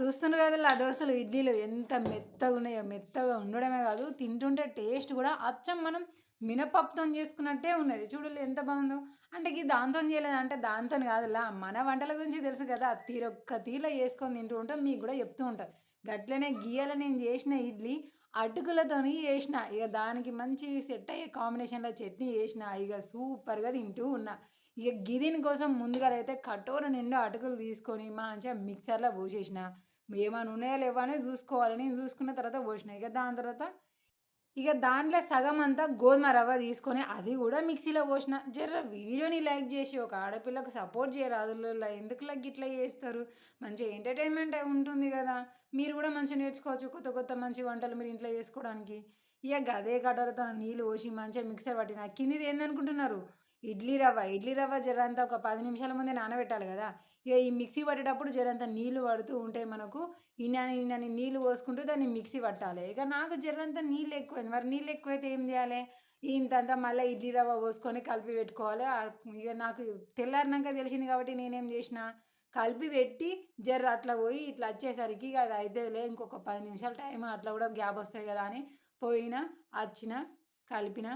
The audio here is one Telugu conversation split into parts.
చూస్తున్నారు కదా ఆ దోశలు ఇడ్లీలు ఎంత మెత్తగా ఉన్నాయో మెత్తగా ఉండడమే కాదు తింటుంటే టేస్ట్ కూడా అచ్చం మనం మినపప్పుతో చేసుకున్నట్టే ఉన్నది. చూడలే ఎంత బాగుందో. అంటే ఇది దాంతో చేయలేదు అంటే దాంతో కాదులా. మన వంటల గురించి తెలుసు కదా తీరొక్క తీరులో వేసుకొని తింటూ ఉంటాం మీకు కూడా చెప్తూ ఉంటాం. గట్లనే గీయాల నేను చేసిన ఇడ్లీ అటుకులతోని చేసిన. ఇక దానికి మంచి సెట్ అయ్యే కాంబినేషన్లో చట్నీ చేసిన. ఇక సూపర్గా తింటూ ఉన్నా. ఇక గిదిని కోసం ముందుగా అయితే కటోర నిండా అటుకులు తీసుకొని మంచిగా మిక్సర్లో పోసేసిన. ఏమైనా ఉన్నాయా లేవా అనేది చూసుకోవాలి. నేను చూసుకున్న తర్వాత పోసిన. ఇక దాని తర్వాత ఇక దాంట్లో సగం అంతా గోధుమ రవ్వ తీసుకొని అది కూడా మిక్సీలో పోసిన. జర వీడియోని లైక్ చేసి ఒక ఆడపిల్లకు సపోర్ట్ చేయరాదు ఎందుకు లైక్ ఇట్లా చేస్తారు? మంచి ఎంటర్టైన్మెంట్ ఉంటుంది కదా. మీరు కూడా మంచిగా నేర్చుకోవచ్చు. కొత్త కొత్త మంచి వంటలు మీరు ఇంట్లో చేసుకోవడానికి. ఇక గదే కట్టలతో నీళ్ళు పోసి మంచిగా మిక్సర్ పట్టిన. కిందిది ఏందనుకుంటున్నారు? ఇడ్లీ రవ్వ ఇడ్లీ రవ్వ జరంతా ఒక పది నిమిషాల ముందే నానబెట్టాలి కదా. ఇక ఈ మిక్సీ పట్టేటప్పుడు జరంతా నీళ్ళు పడుతూ ఉంటాయి మనకు. ఇన్నని ఇన్నని నీళ్ళు పోసుకుంటూ దాన్ని మిక్సీ పట్టాలి. ఇక నాకు జరంతా నీళ్ళు ఎక్కువైంది. మరి నీళ్ళు ఎక్కువైతే ఏం చేయాలి? ఇంతంతా మళ్ళీ ఇడ్లీ రవ్వ పోసుకొని కలిపి పెట్టుకోవాలి. ఇక నాకు తెల్లారినాక తెలిసింది కాబట్టి నేనేం చేసిన? కలిపి పెట్టి జర్ర అట్లా పోయి ఇట్లా వచ్చేసరికి ఇక అది అయితేలే ఇంకొక పది నిమిషాలు టైం అట్లా కూడా గ్యాప్ వస్తాయి కదా అని పోయిన వచ్చిన కలిపిన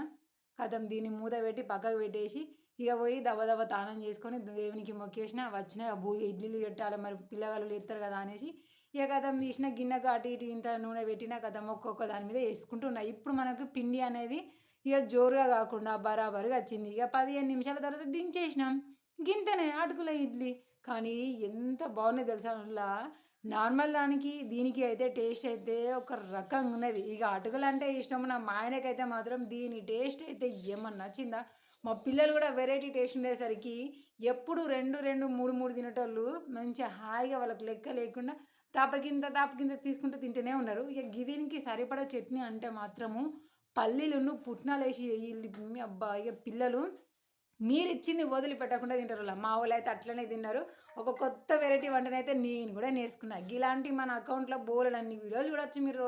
కథం దీన్ని మూత పెట్టి పక్కకు పెట్టేసి ఇక పోయి దవ దవ తానం చేసుకొని దేవునికి మొక్కేసిన వచ్చిన భూ ఇడ్లీలు పెట్టాలి మరి పిల్లగాళ్ళు లేస్తారు కదా అనేసి ఇక కథం తీసిన గిన్నెకు అటు ఇటు ఇంత నూనె పెట్టిన కథం ఒక్కొక్క దాని మీద వేసుకుంటున్నా. ఇప్పుడు మనకు పిండి అనేది ఇక జోరుగా కాకుండా బరాబరుగా వచ్చింది. ఇక పదిహేను నిమిషాల తర్వాత దించేసినాం. గింతనే అటుకుల ఇడ్లీ. కానీ ఎంత బాగున్నాయి తెలుసా అలా నార్మల్ దానికి దీనికి అయితే టేస్ట్ అయితే ఒక రకంగా ఉన్నది. ఇక అటుకులు అంటే ఇష్టం నా మా ఆయనకైతే మాత్రం దీని టేస్ట్ అయితే ఏమన్నా నచ్చిందా? మా పిల్లలు కూడా వెరైటీ టేస్ట్ ఉండేసరికి ఎప్పుడు రెండు రెండు మూడు మూడు తినేటోళ్ళు మంచిగా హాయిగా వాళ్ళకి లెక్క లేకుండా తాపకింత తాపకింత తీసుకుంటూ తింటూనే ఉన్నారు. ఇక గిదీనికి సరిపడా చట్నీ అంటే మాత్రము పల్లీలను పుట్నాలు వేసి వెయ్యి అబ్బా ఇక పిల్లలు మీరు ఇచ్చింది వదిలిపెట్టకుండా తింటారు మా వాళ్ళు అయితే అట్లనే తిన్నారు. ఒక కొత్త వెరైటీ వంటనైతే నేను కూడా నేర్చుకున్నా. ఇలాంటి మన అకౌంట్లో బోలెడన్ని వీడియోలు చూడొచ్చు మీరు రోజు.